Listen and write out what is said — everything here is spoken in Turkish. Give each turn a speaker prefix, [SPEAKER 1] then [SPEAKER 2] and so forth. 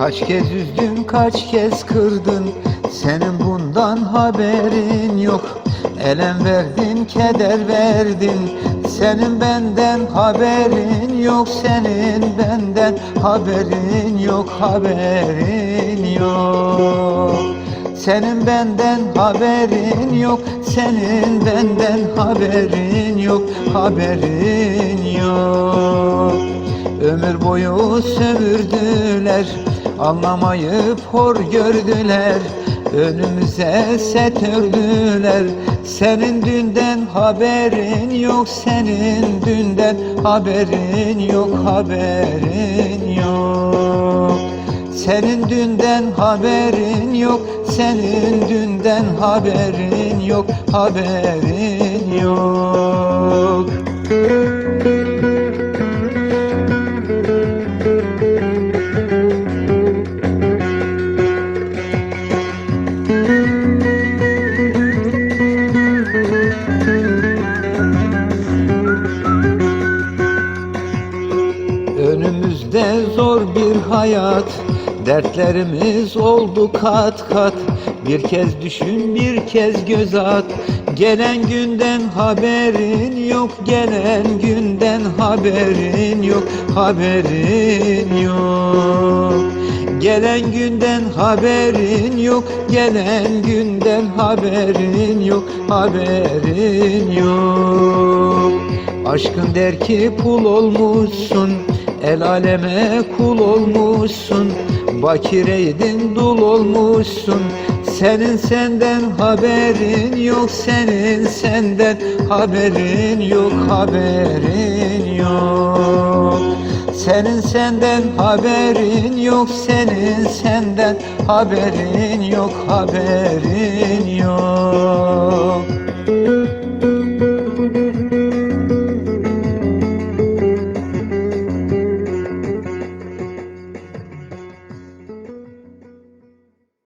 [SPEAKER 1] Kaç kez üzdün kaç kez kırdın? Senin bundan haberin yok. Elem verdin keder verdin. Senin benden haberin yok Senin benden haberin yok Haberin yok. Senin benden haberin yok Senin benden haberin yok Haberin yok. Ömür boyu sömürdüler Anlamayıp hor gördüler Önümüze set ördüler. Senin dünden haberin yok Senin dünden haberin yok Haberin yok. Senin dünden haberin yok Senin dünden haberin yok Haberin yok Önümüzde zor bir hayat. Dertlerimiz oldu kat kat. Bir kez düşün bir kez göz at. Gelen günden haberin yok Gelen günden haberin yok Haberin yok. Gelen günden haberin yok Gelen günden haberin yok Haberin yok. Aşkın der ki pul olmuşsun El aleme kul olmuşsun Bakireydin dul olmuşsun. Senin senden haberin yok Senin senden haberin yok Haberin yok. Senin senden haberin yok Senin senden haberin yok Haberin yok